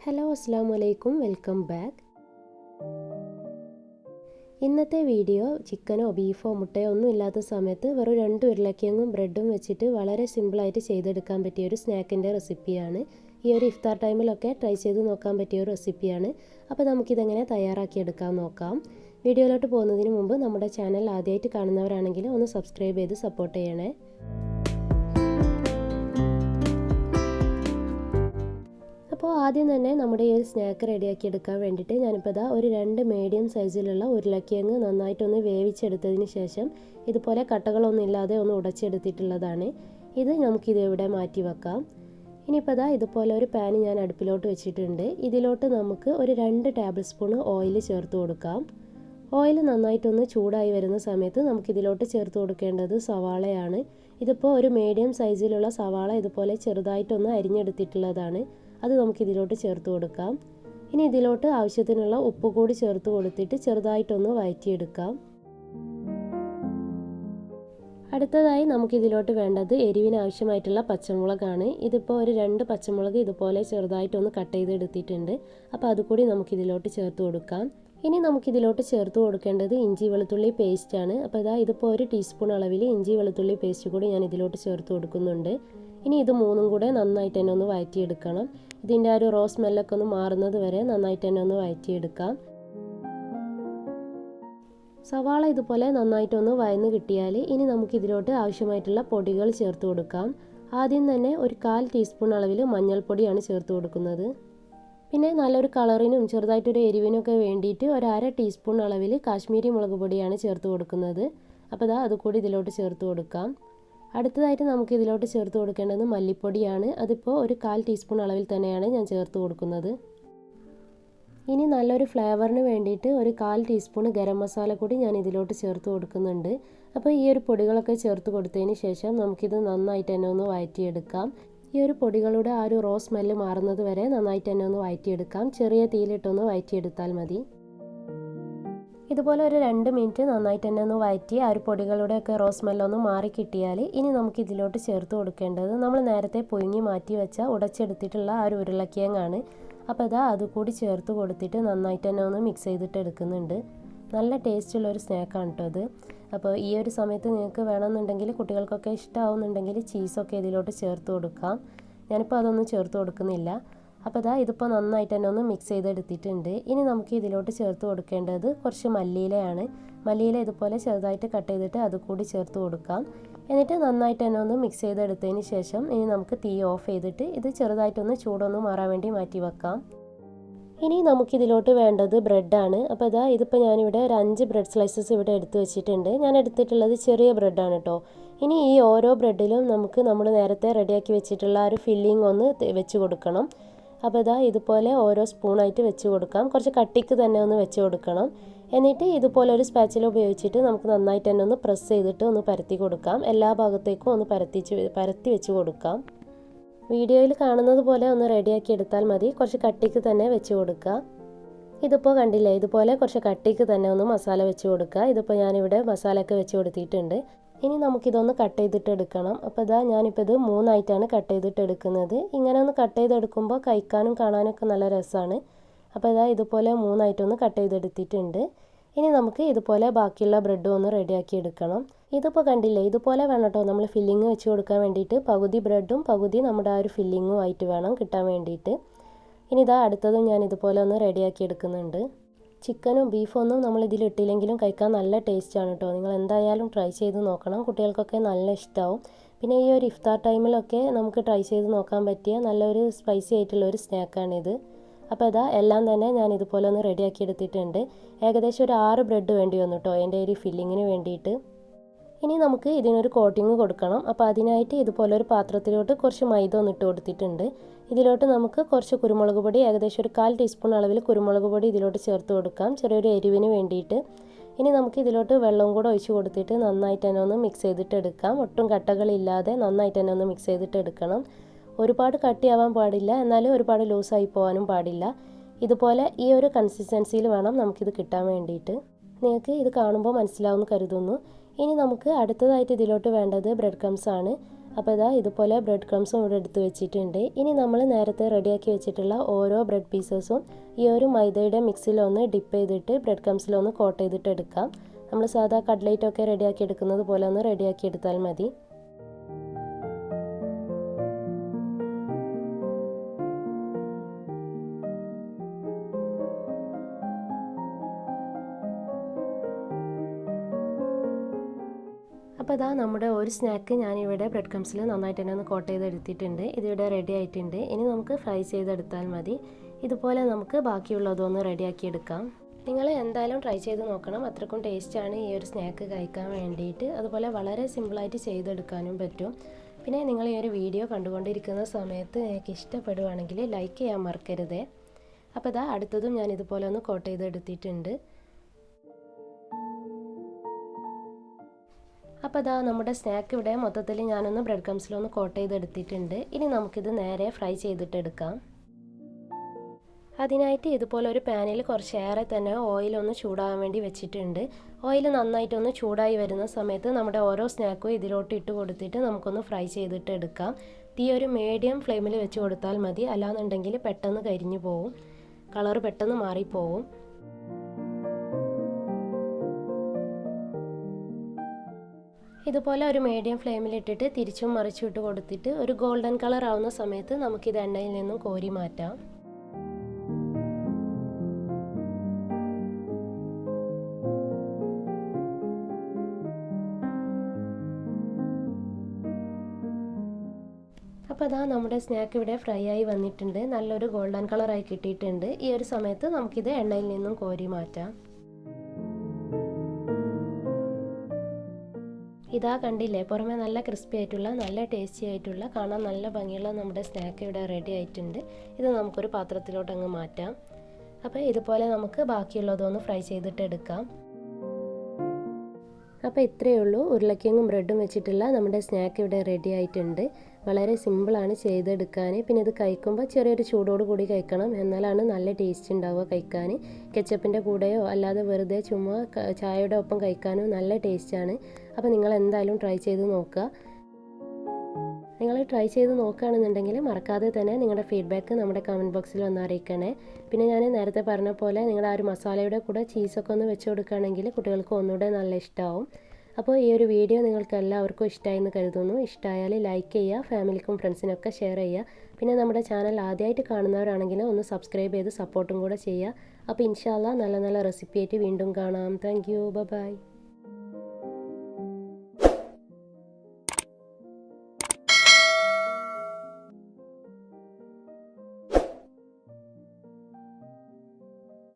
Hello അസ്സാം വലൈക്കും welcome back ഇന്നത്തെ വീഡിയോ ചിക്കനോ ബീഫോ മുട്ടയോ ഒന്നും ഇല്ലാത്ത സമയത്ത് വെറും രണ്ട് ഉരുളക്കിഴങ്ങും ബ്രെഡും വെച്ചിട്ട് വളരെ സിമ്പിളായിട്ട് ചെയ്തെടുക്കാൻ പറ്റിയ ഒരു സ്നാക്കിന്റെ റെസിപ്പിയാണ് ഈ ഒരു ഇഫ്താർ ടൈമിലൊക്കെ ട്രൈ ചെയ്ത് നോക്കാൻ പറ്റിയ ഒരു റെസിപ്പിയാണ് അപ്പോൾ നമുക്കിതെങ്ങനെ തയ്യാറാക്കിയെടുക്കാൻ നോക്കാം. വീഡിയോയിലോട്ട് പോകുന്നതിന് മുമ്പ് നമ്മുടെ ചാനൽ ആദ്യമായിട്ട് കാണുന്നവരാണെങ്കിൽ ഒന്ന് സബ്സ്ക്രൈബ് ചെയ്ത് സപ്പോർട്ട് ചെയ്യണേ. അപ്പോൾ ആദ്യം തന്നെ നമ്മുടെ ഈ ഒരു സ്നാക്ക് റെഡിയാക്കി എടുക്കാൻ വേണ്ടിയിട്ട് ഞാനിപ്പോൾ ഇതാ ഒരു രണ്ട് മീഡിയം സൈസിലുള്ള ഉരുളക്കിഴങ്ങ് നന്നായിട്ടൊന്ന് വേവിച്ചെടുത്തതിന് ശേഷം ഇതുപോലെ കട്ടകളൊന്നും ഇല്ലാതെ ഒന്ന് ഉടച്ചെടുത്തിട്ടുള്ളതാണ്. ഇത് നമുക്കിത് ഇവിടെ മാറ്റി വെക്കാം? ഇനിയിപ്പോൾ ഇതാ ഇതുപോലെ ഒരു പാൻ ഞാൻ അടുപ്പിലോട്ട് വെച്ചിട്ടുണ്ട്. ഇതിലോട്ട് നമുക്ക് ഒരു രണ്ട് ടേബിൾ സ്പൂൺ ഓയിൽ ചേർത്ത് കൊടുക്കാം. ഓയിൽ നന്നായിട്ടൊന്ന് ചൂടായി വരുന്ന സമയത്ത് നമുക്കിതിലോട്ട് ചേർത്ത് കൊടുക്കേണ്ടത് സവാളയാണ്. ഇതിപ്പോൾ ഒരു മീഡിയം സൈസിലുള്ള സവാള ഇതുപോലെ ചെറുതായിട്ടൊന്ന് അരിഞ്ഞെടുത്തിട്ടുള്ളതാണ്. അത് നമുക്ക് ഇതിലോട്ട് ചേർത്ത് കൊടുക്കാം. ഇനി ഇതിലോട്ട് ആവശ്യത്തിനുള്ള ഉപ്പ് കൂടി ചേർത്ത് കൊടുത്തിട്ട് ചെറുതായിട്ടൊന്ന് വഴറ്റിയെടുക്കാം. അടുത്തതായി നമുക്കിതിലോട്ട് വേണ്ടത് എരിവിന് ആവശ്യമായിട്ടുള്ള പച്ചമുളകാണ്. ഇതിപ്പോൾ ഒരു രണ്ട് പച്ചമുളക് ഇതുപോലെ ചെറുതായിട്ടൊന്ന് കട്ട് ചെയ്തെടുത്തിട്ടുണ്ട്. അപ്പോൾ അതുകൂടി നമുക്കിതിലോട്ട് ചേർത്ത് കൊടുക്കാം. ഇനി നമുക്കിതിലോട്ട് ചേർത്ത് കൊടുക്കേണ്ടത് ഇഞ്ചി വെളുത്തുള്ളി പേസ്റ്റാണ്. അപ്പോൾ ഇതാ ഇതിപ്പോൾ ഒരു ടീസ്പൂൺ അളവിൽ ഇഞ്ചി വെളുത്തുള്ളി പേസ്റ്റ് കൂടി ഞാൻ ഇതിലോട്ട് ചേർത്ത് കൊടുക്കുന്നുണ്ട്. ഇനി ഇത് മൂന്നും കൂടെ നന്നായിട്ട് തന്നെ ഒന്ന് വഴറ്റിയെടുക്കണം. ഇതിന്റെ ആ ഒരു റോസ് സ്മെല്ലൊക്കെ ഒന്ന് മാറുന്നത് വരെ നന്നായിട്ട് തന്നെ ഒന്ന് വഴറ്റിയെടുക്കാം. സവാള ഇതുപോലെ നന്നായിട്ടൊന്ന് വയന്ന് കിട്ടിയാൽ ഇനി നമുക്ക് ഇതിലോട്ട് ആവശ്യമായിട്ടുള്ള പൊടികൾ ചേർത്ത് കൊടുക്കാം. ആദ്യം തന്നെ ഒരു കാൽ ടീസ്പൂൺ അളവിൽ മഞ്ഞൾപ്പൊടിയാണ് ചേർത്ത് കൊടുക്കുന്നത്. പിന്നെ നല്ലൊരു കളറിനും ചെറുതായിട്ടൊരു എരിവിനൊക്കെ വേണ്ടിയിട്ട് ഒരു അര ടീസ്പൂൺ അളവിൽ കാശ്മീരി മുളക് പൊടിയാണ് ചേർത്ത് കൊടുക്കുന്നത്. അപ്പോൾ ഇതാ അതുകൂടി ഇതിലോട്ട് ചേർത്ത് കൊടുക്കാം. അടുത്തതായിട്ട് നമുക്ക് ഇതിലോട്ട് ചേർത്ത് കൊടുക്കേണ്ടത് മല്ലിപ്പൊടിയാണ്. അതിപ്പോൾ ഒരു കാൽ ടീസ്പൂൺ അളവിൽ തന്നെയാണ് ഞാൻ ചേർത്ത് കൊടുക്കുന്നത്. ഇനി നല്ലൊരു ഫ്ലേവറിന് വേണ്ടിയിട്ട് ഒരു കാൽ ടീസ്പൂൺ ഗരം മസാല കൂടി ഞാൻ ഇതിലോട്ട് ചേർത്ത് കൊടുക്കുന്നുണ്ട്. അപ്പോൾ ഈ ഒരു പൊടികളൊക്കെ ചേർത്ത് കൊടുത്തതിന് ശേഷം നമുക്കിത് നന്നായിട്ട് തന്നെ ഒന്ന് വഴറ്റിയെടുക്കാം ഈ ഒരു പൊടികളുടെ ആ ഒരു റോ സ്മെല്ല് മാറുന്നത് വരെ നന്നായിട്ട് തന്നെ ഒന്ന് വഴറ്റിയെടുക്കാം ചെറിയ തീയിലിട്ടൊന്ന് വഴറ്റിയെടുത്താൽ മതി. ഇതുപോലെ ഒരു രണ്ട് മിനിറ്റ് നന്നായിട്ട് തന്നെ ഒന്ന് വയറ്റി ആ ഒരു പൊടികളുടെ ഒക്കെ റോസ് മെല്ലൊന്ന് മാറി കിട്ടിയാൽ ഇനി നമുക്ക് ഇതിലോട്ട് ചേർത്ത് കൊടുക്കേണ്ടത് നമ്മൾ നേരത്തെ പുഴുങ്ങി മാറ്റി വെച്ച ഉടച്ചെടുത്തിട്ടുള്ള ആ ഒരു ഉരുളക്കിഴങ്ങാണ്. അപ്പോൾ ഇതാ അതുകൂടി ചേർത്ത് കൊടുത്തിട്ട് നന്നായിട്ട് തന്നെ ഒന്ന് മിക്സ് ചെയ്തിട്ട് എടുക്കുന്നുണ്ട്. നല്ല ടേസ്റ്റുള്ള ഒരു സ്നാക്കാണ് കേട്ടോ അത് അപ്പോൾ ഈ ഒരു സമയത്ത് നിങ്ങൾക്ക് വേണമെന്നുണ്ടെങ്കിൽ കുട്ടികൾക്കൊക്കെ ഇഷ്ടമാവുന്നുണ്ടെങ്കിൽ ചീസൊക്കെ ഇതിലോട്ട് ചേർത്ത് കൊടുക്കാം. ഞാനിപ്പോൾ അതൊന്നും ചേർത്ത് കൊടുക്കുന്നില്ല. അപ്പോൾ ഇതാ ഇതിപ്പോൾ നന്നായിട്ട് തന്നെ ഒന്ന് മിക്സ് ചെയ്തെടുത്തിട്ടുണ്ട്. ഇനി നമുക്ക് ഇതിലോട്ട് ചേർത്ത് കൊടുക്കേണ്ടത് കുറച്ച് മല്ലിയിലയാണ്. മല്ലിയില ഇതുപോലെ ചെറുതായിട്ട് കട്ട് ചെയ്തിട്ട് അത് കൂടി ചേർത്ത് കൊടുക്കാം. എന്നിട്ട് നന്നായിട്ട് തന്നെ ഒന്ന് മിക്സ് ചെയ്തെടുത്തതിന് ശേഷം ഇനി നമുക്ക് തീ ഓഫ് ചെയ്തിട്ട് ഇത് ചെറുതായിട്ടൊന്ന് ചൂടൊന്ന് മാറാൻ വേണ്ടി മാറ്റി വെക്കാം. ഇനി നമുക്കിതിലോട്ട് വേണ്ടത് ബ്രെഡാണ് അപ്പോൾ ഇതാ ഇതിപ്പോൾ ഞാനിവിടെ ഒരു അഞ്ച് ബ്രെഡ് സ്ലൈസസ് ഇവിടെ എടുത്ത് വെച്ചിട്ടുണ്ട്. ഞാൻ എടുത്തിട്ടുള്ളത് ചെറിയ ബ്രെഡാണ് കേട്ടോ ഇനി ഈ ഓരോ ബ്രെഡിലും നമുക്ക് നമ്മൾ നേരത്തെ റെഡിയാക്കി വെച്ചിട്ടുള്ള ആ ഒരു ഫില്ലിംഗ് ഒന്ന് വെച്ച് കൊടുക്കണം. അപ്പോൾ ഇതാ ഇതുപോലെ ഓരോ സ്പൂണായിട്ട് വെച്ച് കൊടുക്കാം. കുറച്ച് കട്ടിക്ക് തന്നെ ഒന്ന് വെച്ച് കൊടുക്കണം. എന്നിട്ട് ഇതുപോലെ ഒരു സ്പാച്ചിൽ ഉപയോഗിച്ചിട്ട് നമുക്ക് നന്നായിട്ട് തന്നെ ഒന്ന് പ്രസ് ചെയ്തിട്ട് ഒന്ന് പരത്തി കൊടുക്കാം. എല്ലാ ഭാഗത്തേക്കും ഒന്ന് പരത്തിച്ച് പരത്തി വെച്ച് കൊടുക്കാം. വീഡിയോയിൽ കാണുന്നത് പോലെ ഒന്ന് റെഡിയാക്കി എടുത്താൽ മതി. കുറച്ച് കട്ടിക്ക് തന്നെ വെച്ച് കൊടുക്കുക. ഇതിപ്പോൾ കണ്ടില്ലേ? ഇതുപോലെ കുറച്ച് കട്ടിക്ക് തന്നെ ഒന്ന് മസാല വെച്ച് കൊടുക്കുക. ഇതിപ്പോൾ ഞാനിവിടെ മസാലയൊക്കെ വെച്ച് കൊടുത്തിട്ടുണ്ട്. ഇനി നമുക്കിതൊന്ന് കട്ട് ചെയ്തിട്ട് എടുക്കണം അപ്പോൾ ഇതാ ഞാനിപ്പോൾ ഇത് മൂന്നായിട്ടാണ് കട്ട് ചെയ്തിട്ട് എടുക്കുന്നത് ഇങ്ങനെ ഒന്ന് കട്ട് ചെയ്തെടുക്കുമ്പോൾ കഴിക്കാനും കാണാനൊക്കെ നല്ല രസമാണ് അപ്പോൾ ഇതാ ഇതുപോലെ മൂന്നായിട്ടൊന്ന് കട്ട് ചെയ്തെടുത്തിട്ടുണ്ട്. ഇനി നമുക്ക് ഇതുപോലെ ബാക്കിയുള്ള ബ്രെഡും ഒന്ന് റെഡിയാക്കി എടുക്കണം. ഇതിപ്പോൾ കണ്ടില്ലേ ഇതുപോലെ വേണം കേട്ടോ നമ്മൾ ഫില്ലിങ് വെച്ച് കൊടുക്കാൻ വേണ്ടിയിട്ട് പകുതി ബ്രെഡും പകുതി നമ്മുടെ ആ ഒരു ഫില്ലിങ്ങും ആയിട്ട് വേണം കിട്ടാൻ വേണ്ടിയിട്ട്. ഇനി ഇതാ അടുത്തതും ഞാൻ ഇതുപോലെ ഒന്ന് റെഡിയാക്കി എടുക്കുന്നുണ്ട്. ചിക്കനും ബീഫൊന്നും നമ്മൾ ഇതിലിട്ടില്ലെങ്കിലും കഴിക്കാൻ നല്ല ടേസ്റ്റാണ് കേട്ടോ നിങ്ങൾ എന്തായാലും ട്രൈ ചെയ്ത് നോക്കണം. കുട്ടികൾക്കൊക്കെ നല്ല ഇഷ്ടമാവും പിന്നെ ഈ ഒരു ഇഫ്താർ ടൈമിലൊക്കെ നമുക്ക് ട്രൈ ചെയ്ത് നോക്കാൻ പറ്റിയ നല്ലൊരു സ്പൈസി ആയിട്ടുള്ള ഒരു സ്നാക്കാണിത്. അപ്പോൾ ഇതാ എല്ലാം തന്നെ ഞാൻ ഇതുപോലെ ഒന്ന് റെഡിയാക്കി എടുത്തിട്ടുണ്ട്. ഏകദേശം ഒരു ആറ് ബ്രെഡ് വേണ്ടി വന്നു കേട്ടോ എന്റെ ഒരു ഫില്ലിങ്ങിന് വേണ്ടിയിട്ട്. ഇനി നമുക്ക് ഇതിനൊരു കോട്ടിങ് കൊടുക്കണം. അപ്പോൾ അതിനായിട്ട് ഇതുപോലെ ഒരു പാത്രത്തിലോട്ട് കുറച്ച് മൈദ ഒന്ന് ഇട്ട് കൊടുത്തിട്ടുണ്ട്. ഇതിലോട്ട് നമുക്ക് കുറച്ച് കുരുമുളക് പൊടി ഏകദേശം ഒരു കാൽ ടീസ്പൂൺ അളവിൽ കുരുമുളക് പൊടി ഇതിലോട്ട് ചേർത്ത് കൊടുക്കാം. ചെറിയൊരു എരിവിന് വേണ്ടിയിട്ട്. ഇനി നമുക്ക് ഇതിലോട്ട് വെള്ളവും കൂടെ ഒഴിച്ച് കൊടുത്തിട്ട് നന്നായിട്ട് തന്നെ ഒന്ന് മിക്സ് ചെയ്തിട്ട് എടുക്കാം. ഒട്ടും കട്ടകളില്ലാതെ നന്നായിട്ട് തന്നെ ഒന്ന് മിക്സ് ചെയ്തിട്ട് എടുക്കണം. ഒരുപാട് കട്ടിയാവാൻ പാടില്ല. എന്നാലും ഒരുപാട് ലൂസായി പോകാനും പാടില്ല. ഇതുപോലെ ഈ ഒരു കൺസിസ്റ്റൻസിയിൽ വേണം നമുക്കിത് കിട്ടാൻ വേണ്ടിയിട്ട്. നിങ്ങൾക്ക് ഇത് കാണുമ്പോൾ മനസ്സിലാവുമെന്ന് കരുതുന്നു. ഇനി നമുക്ക് അടുത്തതായിട്ട് ഇതിലോട്ട് വേണ്ടത് ബ്രെഡ് ക്രംസ് ആണ്. അപ്പോൾ ഇതാ ഇതുപോലെ ബ്രെഡ് ക്രംസും ഇവിടെ എടുത്ത് വെച്ചിട്ടുണ്ട്. ഇനി നമ്മൾ നേരത്തെ റെഡിയാക്കി വെച്ചിട്ടുള്ള ഓരോ ബ്രെഡ് പീസസും ഈ ഒരു മൈദയുടെ മിക്സിലൊന്ന് ഡിപ്പ് ചെയ്തിട്ട് ബ്രെഡ് ക്രംസിലൊന്ന് കോട്ട് ചെയ്തിട്ട് എടുക്കാം. നമ്മൾ സാധാ കട്ട്ലൈറ്റൊക്കെ റെഡിയാക്കി എടുക്കുന്നത് പോലെ ഒന്ന് റെഡിയാക്കി എടുത്താൽ മതി. അപ്പോൾ ഇതാ നമ്മുടെ ഒരു സ്നാക്ക് ഞാനിവിടെ ബ്രെഡ് ക്രംസിൽ നന്നായിട്ട് തന്നെ ഒന്ന് കോട്ട് ചെയ്തെടുത്തിട്ടുണ്ട്. ഇതിവിടെ റെഡി ആയിട്ടുണ്ട്. ഇനി നമുക്ക് ഫ്രൈ ചെയ്തെടുത്താൽ മതി. ഇതുപോലെ നമുക്ക് ബാക്കിയുള്ളതൊന്ന് റെഡിയാക്കി എടുക്കാം. നിങ്ങൾ എന്തായാലും ട്രൈ ചെയ്ത് നോക്കണം. അത്രക്കും ടേസ്റ്റാണ് ഈ ഒരു സ്നാക്ക് കഴിക്കാൻ വേണ്ടിയിട്ട്. അതുപോലെ വളരെ സിമ്പിളായിട്ട് ചെയ്തെടുക്കാനും പറ്റും. പിന്നെ നിങ്ങൾ ഈ ഒരു വീഡിയോ കണ്ടുകൊണ്ടിരിക്കുന്ന സമയത്ത് നിങ്ങൾക്ക് ഇഷ്ടപ്പെടുവാണെങ്കിൽ ലൈക്ക് ചെയ്യാൻ മറക്കരുതേ. അപ്പോൾ ഇതാ അടുത്തതും ഞാൻ ഇതുപോലെ ഒന്ന് കോട്ട് ചെയ്തെടുത്തിട്ടുണ്ട്. അപ്പോൾ അതാ നമ്മുടെ സ്നാക്ക് ഇവിടെ മൊത്തത്തിൽ ഞാനൊന്ന് ബ്രെഡ് ക്രംസിലൊന്ന് കോട്ട് ചെയ്തെടുത്തിട്ടുണ്ട്. ഇനി നമുക്കിത് നേരെ ഫ്രൈ ചെയ്തിട്ടെടുക്കാം അതിനായിട്ട് ഇതുപോലെ ഒരു പാനിൽ കുറച്ചേറെ തന്നെ ഓയിലൊന്ന് ചൂടാകാൻ വേണ്ടി വെച്ചിട്ടുണ്ട്. ഓയിൽ നന്നായിട്ടൊന്ന് ചൂടായി വരുന്ന സമയത്ത് നമ്മുടെ ഓരോ സ്നാക്കും ഇതിലോട്ട് ഇട്ട് കൊടുത്തിട്ട് നമുക്കൊന്ന് ഫ്രൈ ചെയ്തിട്ട് എടുക്കാം. തീ ഒരു മീഡിയം ഫ്ലെയിമിൽ വെച്ച് കൊടുത്താൽ മതി. അല്ലാന്നുണ്ടെങ്കിൽ പെട്ടെന്ന് കരിഞ്ഞു പോവും. കളർ പെട്ടെന്ന് മാറിപ്പോവും. ഇതുപോലെ ഒരു മീഡിയം ഫ്ലെയിമിലിട്ടിട്ട് തിരിച്ചും മറിച്ചും ഇട്ട് കൊടുത്തിട്ട് ഒരു ഗോൾഡൻ കളർ ആവുന്ന സമയത്ത് നമുക്ക് ഇത് എണ്ണയിൽ നിന്നും കോരി മാറ്റാം. അപ്പോൾ അതാ നമ്മുടെ സ്നാക്ക് ഇവിടെ ഫ്രൈ ആയി വന്നിട്ടുണ്ട്. നല്ലൊരു ഗോൾഡൻ കളറായി കിട്ടിയിട്ടുണ്ട്. ഈ ഒരു സമയത്ത് നമുക്കിത് എണ്ണയിൽ നിന്നും കോരി മാറ്റാം. ഇതാ കണ്ടില്ലേ പുറമേ നല്ല ക്രിസ്പി ആയിട്ടുള്ള നല്ല ടേസ്റ്റി ആയിട്ടുള്ള കാണാൻ നല്ല ഭംഗിയുള്ള നമ്മുടെ സ്നാക്ക് ഇവിടെ റെഡി ആയിട്ടുണ്ട്. ഇത് നമുക്കൊരു പാത്രത്തിലോട്ട് അങ്ങ് മാറ്റാം. അപ്പോൾ ഇതുപോലെ നമുക്ക് ബാക്കിയുള്ളതൊന്ന് ഫ്രൈ ചെയ്തിട്ട് എടുക്കാം അപ്പോൾ ഇത്രയേ ഉള്ളൂ. ഉരുളക്കിഴങ്ങും ബ്രെഡും വെച്ചിട്ടുള്ള നമ്മുടെ സ്നാക്ക് ഇവിടെ റെഡി ആയിട്ടുണ്ട്. വളരെ സിമ്പിളാണ് ചെയ്തെടുക്കാൻ. പിന്നെ ഇത് കഴിക്കുമ്പോൾ ചെറിയൊരു ചൂടോട് കൂടി കഴിക്കണം. എന്നാലാണ് നല്ല ടേസ്റ്റ് ഉണ്ടാവുക കഴിക്കാൻ. കെച്ചപ്പിന്റെ കൂടെയോ അല്ലാതെ വെറുതെ ചുമ്മാ ചായയുടെ ഒപ്പം കഴിക്കാനും നല്ല ടേസ്റ്റാണ് അപ്പോൾ നിങ്ങൾ എന്തായാലും ട്രൈ ചെയ്ത് നോക്കുക. നിങ്ങൾ ട്രൈ ചെയ്ത് നോക്കുകയാണെന്നുണ്ടെങ്കിൽ മറക്കാതെ തന്നെ നിങ്ങളുടെ ഫീഡ്ബാക്ക് നമ്മുടെ കമന്റ് ബോക്സിൽ ഒന്ന് അറിയിക്കണേ. പിന്നെ ഞാൻ നേരത്തെ പറഞ്ഞ പോലെ നിങ്ങൾ ആ ഒരു മസാലയുടെ കൂടെ ചീസൊക്കെ ഒന്ന് വെച്ച് കൊടുക്കുകയാണെങ്കിൽ കുട്ടികൾക്ക് ഒന്നുകൂടെ നല്ല ഇഷ്ടമാവും അപ്പോൾ ഈ ഒരു വീഡിയോ നിങ്ങൾക്ക് എല്ലാവർക്കും ഇഷ്ടമായി എന്ന് കരുതുന്നു. ഇഷ്ടമായാൽ ലൈക്ക് ചെയ്യുക ഫാമിലിക്കും ഫ്രണ്ട്സിനൊക്കെ ഷെയർ ചെയ്യുക. പിന്നെ നമ്മുടെ ചാനൽ ആദ്യമായിട്ട് കാണുന്നവരാണെങ്കിൽ ഒന്ന് സബ്സ്ക്രൈബ് ചെയ്ത് സപ്പോർട്ടും കൂടെ ചെയ്യുക. അപ്പോൾ ഇൻഷാല്ല നല്ല നല്ല റെസിപ്പി ആയിട്ട് വീണ്ടും കാണാം. Thank you by